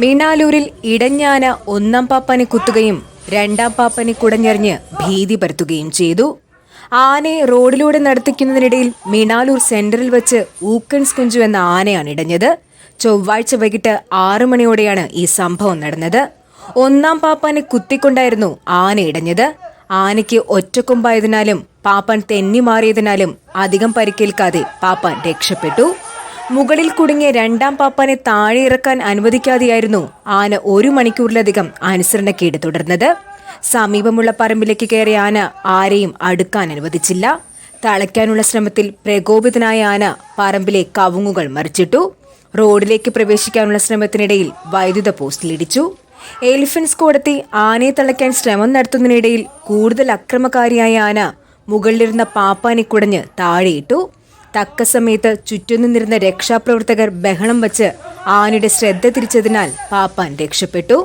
മീനാലൂരിൽ ഇടഞ്ഞാന ഒന്നാം പാപ്പനെ കുത്തുകയും രണ്ടാം പാപ്പാനെ കുടഞ്ഞെറിഞ്ഞ് ഭീതി പരത്തുകയും ചെയ്തു. ആനയെ റോഡിലൂടെ നടത്തിക്കുന്നതിനിടയിൽ മീനാലൂർ സെന്ററിൽ വെച്ച് ഊക്കൻസ് കുഞ്ചു എന്ന ആനയാണ് ഇടഞ്ഞത്. ചൊവ്വാഴ്ച വൈകിട്ട് ആറു മണിയോടെയാണ് ഈ സംഭവം നടന്നത്. ഒന്നാം പാപ്പാനെ കുത്തിക്കൊണ്ടായിരുന്നു ആന ഇടഞ്ഞത്. ആനയ്ക്ക് ഒറ്റക്കൊമ്പായതിനാലും പാപ്പാൻ തെന്നി മാറിയതിനാലും അധികം പരിക്കേൽക്കാതെ പാപ്പാൻ രക്ഷപ്പെട്ടു. മുകളിൽ കുടുങ്ങിയ രണ്ടാം പാപ്പാനെ താഴെ ഇറക്കാൻ അനുവദിക്കാതെയായിരുന്നു ആന ഒരു മണിക്കൂറിലധികം അനുസരണക്കേട് തുടർന്നത്. സമീപമുള്ള പറമ്പിലേക്ക് കയറിയ ആന ആരെയും അടുക്കാൻ അനുവദിച്ചില്ല. തളയ്ക്കാനുള്ള ശ്രമത്തിൽ പ്രകോപിതനായ ആന പറമ്പിലെ കവുങ്ങുകൾ മറിച്ചിട്ടു. റോഡിലേക്ക് പ്രവേശിക്കാനുള്ള ശ്രമത്തിനിടയിൽ വൈദ്യുത പോസ്റ്റിലിടിച്ചു എലിഫൻസ് കോടത്തി ആനയെ തളയ്ക്കാൻ ശ്രമം നടത്തുന്നതിനിടയിൽ കൂടുതൽ അക്രമകാരിയായ ആന മുകളിലിരുന്ന പാപ്പാനെ കുടഞ്ഞ് താഴെയിട്ടു. തക്ക സമയത്ത് ചുറ്റും നിന്നിരുന്ന രക്ഷാപ്രവർത്തകർ ബഹളം വച്ച് ആനയുടെ ശ്രദ്ധ തിരിച്ചതിനാൽ പാപ്പാൻ രക്ഷപ്പെട്ടു.